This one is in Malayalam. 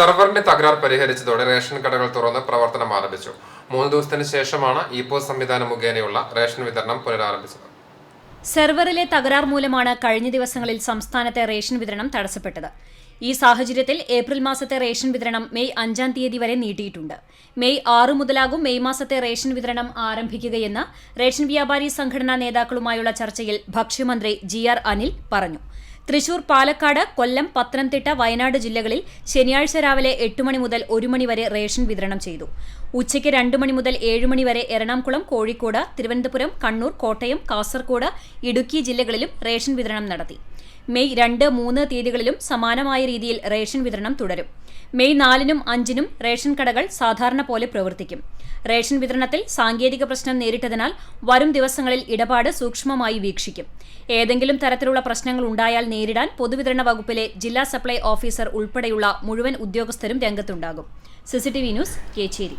സെർവറിന്റെ തകരാർ പരിഹരിച്ചതോടെ റേഷൻ കടകൾ തുറന്ന് പ്രവർത്തനം ആരംഭിച്ചു. മൂന്ന് ദിവസത്തിന് ശേഷമാണ് ഇ പോസ് സംവിധാനം മുഖേനയുള്ള റേഷൻ വിതരണം പുനരാരംഭിച്ചത്. സെർവറിലെ തകരാർ മൂലമാണ് കഴിഞ്ഞ ദിവസങ്ങളിൽ സംസ്ഥാനത്തെ റേഷൻ വിതരണം തടസ്സപ്പെട്ടത്. ഈ സാഹചര്യത്തിൽ ഏപ്രിൽ മാസത്തെ റേഷൻ വിതരണം മെയ് അഞ്ചാം തീയതി വരെ നീട്ടിയിട്ടുണ്ട്. മെയ് ആറ് മുതലാകും മെയ് മാസത്തെ റേഷൻ വിതരണം ആരംഭിക്കുകയെന്ന് റേഷൻ വ്യാപാരി സംഘടനാ നേതാക്കളുമായുള്ള ചർച്ചയിൽ ഭക്ഷ്യമന്ത്രി ജി അനിൽ പറഞ്ഞു. തൃശൂർ പാലക്കാട് കൊല്ലം പത്തനംതിട്ട വയനാട് ജില്ലകളിൽ ശനിയാഴ്ച രാവിലെ എട്ട് മണി മുതൽ ഒരു മണി വരെ റേഷൻ വിതരണം ചെയ്തു. ഉച്ചയ്ക്ക് രണ്ട് മണി മുതൽ ഏഴ് മണി വരെ എറണാകുളം കോഴിക്കോട് തിരുവനന്തപുരം കണ്ണൂർ കോട്ടയം കാസർകോട് ഇടുക്കി ജില്ലകളിലും റേഷൻ വിതരണം നടത്തി. മെയ് രണ്ട് മൂന്ന് തീയതികളിലും സമാനമായ രീതിയിൽ റേഷൻ വിതരണം തുടരും. മെയ് നാലിനും അഞ്ചിനും റേഷൻ കടകൾ സാധാരണ പോലെ പ്രവർത്തിക്കും. റേഷൻ വിതരണത്തിൽ സാങ്കേതിക പ്രശ്നം നേരിട്ടതിനാൽ വരും ദിവസങ്ങളിൽ ഇടപാട് സൂക്ഷ്മമായി വീക്ഷിക്കും. ഏതെങ്കിലും തരത്തിലുള്ള പ്രശ്നങ്ങൾ ഉണ്ടായാൽ നേരിടാൻ പൊതുവിതരണ വകുപ്പിലെ ജില്ലാ സപ്ലൈ ഓഫീസർ ഉൾപ്പെടെയുള്ള മുഴുവൻ ഉദ്യോഗസ്ഥരും രംഗത്തുണ്ടാകും. CCTV news Kecheri.